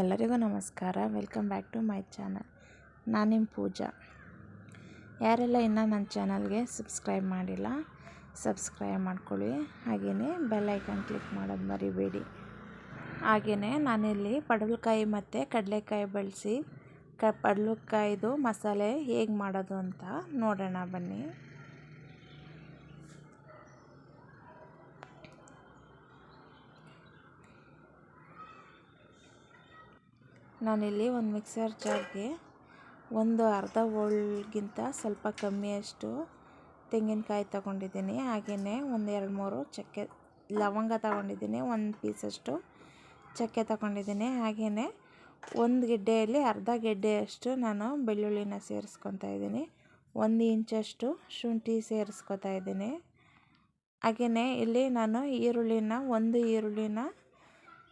ಎಲ್ಲರಿಗೂ ನಮಸ್ಕಾರ. Welcome back to my channel ನಾನು ನಿಮ್ಮ ಪೂಜಾ. ಯಾರೆಲ್ಲ ಇನ್ನೂ ನನ್ನ ಚಾನಲ್ಗೆ ಸಬ್ಸ್ಕ್ರೈಬ್ ಮಾಡಿಲ್ಲ ಸಬ್ಸ್ಕ್ರೈಬ್ ಮಾಡ್ಕೊಳ್ಳಿ. ಹಾಗೆಯೇ ಐಕನ್ ಕ್ಲಿಕ್ ಮಾಡೋದು ಮರಿಬೇಡಿ. ಹಾಗೆಯೇ ನಾನಿಲ್ಲಿ ಪಡಲಕಾಯಿ ಮತ್ತು ಕಡಲೆಕಾಯಿ ಬಳಸಿ, ಕ ಪಡಲಕಾಯಿದು ಮಸಾಲೆ ಹೇಗೆ ಮಾಡೋದು ಅಂತ ನೋಡೋಣ ಬನ್ನಿ. ನಾನಿಲ್ಲಿ ಒಂದು ಮಿಕ್ಸರ್ ಜಾರ್ಗೆ ಒಂದು ಅರ್ಧ ಹೋಳ್ಗಿಂತ ಸ್ವಲ್ಪ ಕಮ್ಮಿಯಷ್ಟು ತೆಂಗಿನಕಾಯಿ ತಗೊಂಡಿದ್ದೀನಿ. ಹಾಗೆಯೇ ಒಂದು ಎರಡು ಮೂರು ಚಕ್ಕೆ ಲವಂಗ ತಗೊಂಡಿದ್ದೀನಿ. ಒಂದು ಪೀಸಷ್ಟು ಚಕ್ಕೆ ತಗೊಂಡಿದ್ದೀನಿ. ಹಾಗೆಯೇ ಒಂದು ಗೆಡ್ಡೆಯಲ್ಲಿ ಅರ್ಧ ಗೆಡ್ಡೆಯಷ್ಟು ನಾನು ಬೆಳ್ಳುಳ್ಳಿನ ಸೇರಿಸ್ಕೊತಾ ಇದ್ದೀನಿ. ಒಂದು ಇಂಚಷ್ಟು ಶುಂಠಿ ಸೇರಿಸ್ಕೊತಾ ಇದ್ದೀನಿ. ಹಾಗೆಯೇ ಇಲ್ಲಿ ನಾನು ಈರುಳ್ಳಿನ ಒಂದು ಈರುಳ್ಳಿನ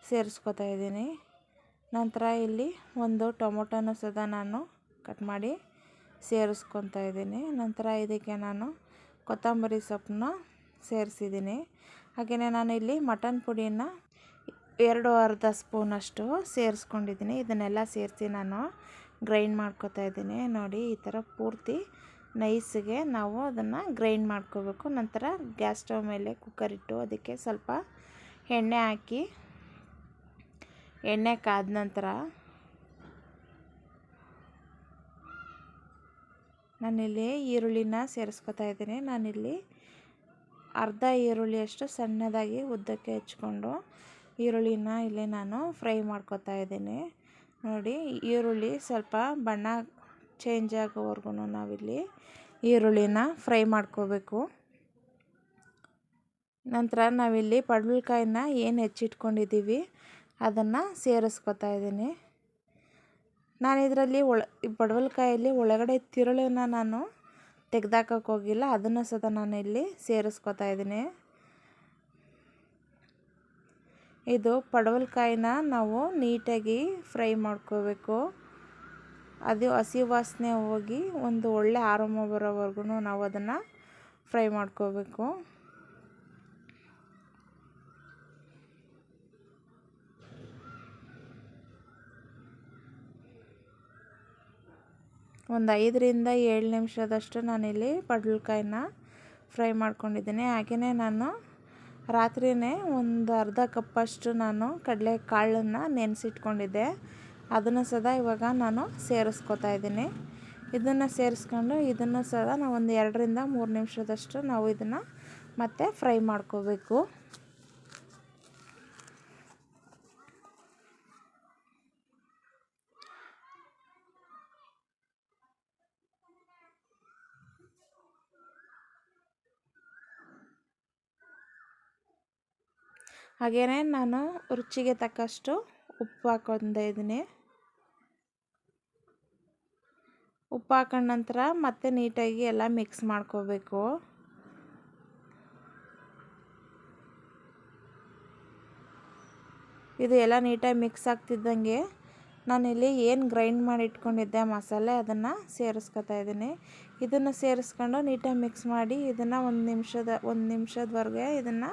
ಸೇರಿಸ್ಕೊತಾ ಇದ್ದೀನಿ. ನಂತರ ಇಲ್ಲಿ ಒಂದು ಟೊಮೊಟೊನ ಸದಾ ನಾನು ಕಟ್ ಮಾಡಿ ಸೇರಿಸ್ಕೊತಾ ಇದ್ದೀನಿ. ನಂತರ ಇದಕ್ಕೆ ನಾನು ಕೊತ್ತಂಬರಿ ಸೊಪ್ಪನ್ನ ಸೇರಿಸಿದ್ದೀನಿ. ಹಾಗೆಯೇ ನಾನು ಇಲ್ಲಿ ಮಟನ್ ಪುಡಿನ ಎರಡು ಅರ್ಧ ಸ್ಪೂನಷ್ಟು ಸೇರಿಸ್ಕೊಂಡಿದ್ದೀನಿ. ಇದನ್ನೆಲ್ಲ ಸೇರಿಸಿ ನಾನು ಗ್ರೈಂಡ್ ಮಾಡ್ಕೋತಾ ಇದ್ದೀನಿ. ನೋಡಿ, ಈ ಥರ ಪೂರ್ತಿ ನೈಸ್ಗೆ ನಾವು ಅದನ್ನು ಗ್ರೈಂಡ್ ಮಾಡ್ಕೋಬೇಕು. ನಂತರ ಗ್ಯಾಸ್ ಸ್ಟವ್ ಮೇಲೆ ಕುಕ್ಕರ್ ಇಟ್ಟು ಅದಕ್ಕೆ ಸ್ವಲ್ಪ ಎಣ್ಣೆ ಹಾಕಿ ಎಣ್ಣೆ ಕಾದ ನಂತರ ನಾನಿಲ್ಲಿ ಈರುಳ್ಳಿನ ಸೇರಿಸ್ಕೊತಾ ಇದ್ದೀನಿ. ನಾನಿಲ್ಲಿ ಅರ್ಧ ಈರುಳ್ಳಿಯಷ್ಟು ಸಣ್ಣದಾಗಿ ಉದ್ದಕ್ಕೆ ಹೆಚ್ಕೊಂಡು ಈರುಳ್ಳಿನ ಇಲ್ಲಿ ನಾನು ಫ್ರೈ ಮಾಡ್ಕೊತಾ ಇದ್ದೀನಿ. ನೋಡಿ, ಈರುಳ್ಳಿ ಸ್ವಲ್ಪ ಬಣ್ಣ ಚೇಂಜ್ ಆಗೋವರೆಗೂ ನಾವಿಲ್ಲಿ ಈರುಳ್ಳಿನ ಫ್ರೈ ಮಾಡ್ಕೋಬೇಕು. ನಂತರ ನಾವಿಲ್ಲಿ ಪಡ್ವಲ್ಕಾಯಿನ ಏನು ಹೆಚ್ಚಿಟ್ಕೊಂಡಿದ್ದೀವಿ ಅದನ್ನು ಸೇರಿಸ್ಕೊತಾ ಇದ್ದೀನಿ. ನಾನು ಇದರಲ್ಲಿ ಒಳ ಪಡವಲಕಾಯಲ್ಲಿ ಒಳಗಡೆ ತಿರುಳನ್ನು ನಾನು ತೆಗ್ದಾಕಕ್ಕೆ ಹೋಗಿಲ್ಲ. ಅದನ್ನು ಸಹ ನಾನು ಇಲ್ಲಿ ಸೇರಿಸ್ಕೊತಾ ಇದ್ದೀನಿ. ಇದು ಪಡವಲಕಾಯಿನ ನಾವು ನೀಟಾಗಿ ಫ್ರೈ ಮಾಡ್ಕೋಬೇಕು. ಅದು ಹಸಿ ವಾಸನೆ ಹೋಗಿ ಒಂದು ಒಳ್ಳೆ ಆರೋಮ ಬರೋವರೆಗೂ ನಾವು ಅದನ್ನು ಫ್ರೈ ಮಾಡ್ಕೋಬೇಕು. ಒಂದು ಐದರಿಂದ ಏಳು ನಿಮಿಷದಷ್ಟು ನಾನಿಲ್ಲಿ ಪಡ್ಲಕಾಯಿನ ಫ್ರೈ ಮಾಡ್ಕೊಂಡಿದ್ದೀನಿ. ಹಾಗೆಯೇ ನಾನು ರಾತ್ರಿಯೇ ಒಂದು ಅರ್ಧ ಕಪ್ಪಷ್ಟು ನಾನು ಕಡಲೆ ಕಾಳನ್ನು ನೆನೆಸಿಟ್ಕೊಂಡಿದ್ದೆ. ಅದನ್ನು ಸದಾ ಇವಾಗ ನಾನು ಸೇರಿಸ್ಕೊತಾ ಇದ್ದೀನಿ. ಇದನ್ನು ಸೇರಿಸ್ಕೊಂಡು ಇದನ್ನು ಸದಾ ನಾವು ಒಂದು ಎರಡರಿಂದ ಮೂರು ನಿಮಿಷದಷ್ಟು ನಾವು ಇದನ್ನು ಮತ್ತೆ ಫ್ರೈ ಮಾಡ್ಕೋಬೇಕು. ಹಾಗೆಯೇ ನಾನು ರುಚಿಗೆ ತಕ್ಕಷ್ಟು ಉಪ್ಪು ಹಾಕ್ಕೊಂತ ಇದ್ದೀನಿ ಉಪ್ಪು ಹಾಕೊಂಡ ನಂತರ ಮತ್ತೆ ನೀಟಾಗಿ ಎಲ್ಲ ಮಿಕ್ಸ್ ಮಾಡ್ಕೋಬೇಕು. ಇದು ಎಲ್ಲ ನೀಟಾಗಿ ಮಿಕ್ಸ್ ಆಗ್ತಿದ್ದಂಗೆ ನಾನಿಲ್ಲಿ ಏನು ಗ್ರೈಂಡ್ ಮಾಡಿ ಇಟ್ಕೊಂಡಿದ್ದೆ ಮಸಾಲೆ ಅದನ್ನು ಸೇರಿಸ್ಕೊತಾ ಇದ್ದೀನಿ. ಇದನ್ನು ಸೇರಿಸ್ಕೊಂಡು ನೀಟಾಗಿ ಮಿಕ್ಸ್ ಮಾಡಿ ಇದನ್ನು ಒಂದು ನಿಮಿಷದ, ಒಂದು ನಿಮಿಷದವರೆಗೆ ಇದನ್ನು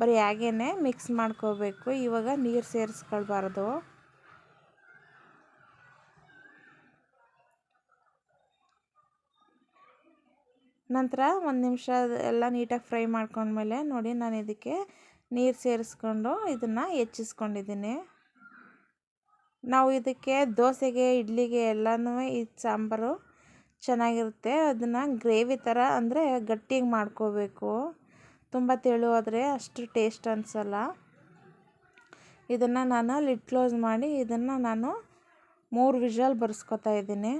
ಬರೀ ಹಾಗೇ ಮಿಕ್ಸ್ ಮಾಡ್ಕೋಬೇಕು. ಇವಾಗ ನೀರು ಸೇರಿಸ್ಕೊಳ್ಬಾರ್ದು. ನಂತರ ಒಂದು ನಿಮಿಷ ಎಲ್ಲ ನೀಟಾಗಿ ಫ್ರೈ ಮಾಡ್ಕೊಂಡ್ಮೇಲೆ ನೋಡಿ ನಾನು ಇದಕ್ಕೆ ನೀರು ಸೇರಿಸ್ಕೊಂಡು ಇದನ್ನು ಹೆಚ್ಚಿಸ್ಕೊಂಡಿದ್ದೀನಿ. ನಾವು ಇದಕ್ಕೆ ದೋಸೆಗೆ, ಇಡ್ಲಿಗೆ ಎಲ್ಲನೂ ಈ ಸಾಂಬಾರು ಚೆನ್ನಾಗಿರುತ್ತೆ. ಅದನ್ನು ಗ್ರೇವಿ ಥರ ಅಂದರೆ ಗಟ್ಟಿಗೆ ಮಾಡ್ಕೋಬೇಕು. ತುಂಬ ತೆಳು ಆದರೆ ಅಷ್ಟು ಟೇಸ್ಟ್ ಅನಿಸಲ್ಲ. ಇದನ್ನು ನಾನು ಲಿಡ್ ಕ್ಲೋಸ್ ಮಾಡಿ ಇದನ್ನು ನಾನು ಮೂರು ವಿಷಲ್ ಬರ್ಸ್ಕೊತಾ ಇದ್ದೀನಿ.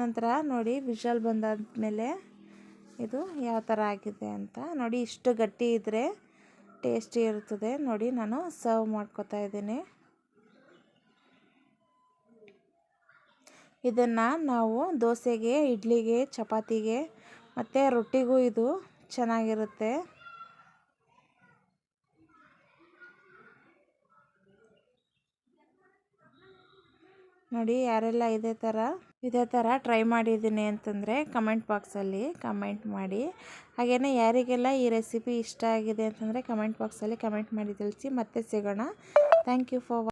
ನಂತರ ನೋಡಿ ವಿಷಲ್ ಬಂದಾದಮೇಲೆ ಇದು ಯಾವ ಥರ ಆಗಿದೆ ಅಂತ. ನೋಡಿ ಇಷ್ಟು ಗಟ್ಟಿ ಇದ್ದರೆ ಟೇಸ್ಟಿ ಇರ್ತದೆ. ನೋಡಿ ನಾನು ಸರ್ವ್ ಮಾಡ್ಕೋತಾ ಇದ್ದೀನಿ. ಇದನ್ನು ನಾವು ದೋಸೆಗೆ, ಇಡ್ಲಿಗೆ, ಚಪಾತಿಗೆ ಮತ್ತು ರೊಟ್ಟಿಗೂ ಇದು ಚೆನ್ನಾಗಿರುತ್ತೆ. ನೋಡಿ ಯಾರೆಲ್ಲ ಇದೇ ಥರ ಇದೇ ಥರ ಟ್ರೈ ಮಾಡಿದ್ದೀನಿ ಅಂತಂದರೆ ಕಮೆಂಟ್ ಬಾಕ್ಸಲ್ಲಿ ಕಮೆಂಟ್ ಮಾಡಿ. ಹಾಗೆಯೇ ಯಾರಿಗೆಲ್ಲ ಈ ರೆಸಿಪಿ ಇಷ್ಟ ಆಗಿದೆ ಅಂತಂದರೆ ಕಮೆಂಟ್ ಬಾಕ್ಸಲ್ಲಿ ಕಮೆಂಟ್ ಮಾಡಿ ತಿಳಿಸಿ ಮತ್ತೆ ಸಿಗೋಣ. Thank you for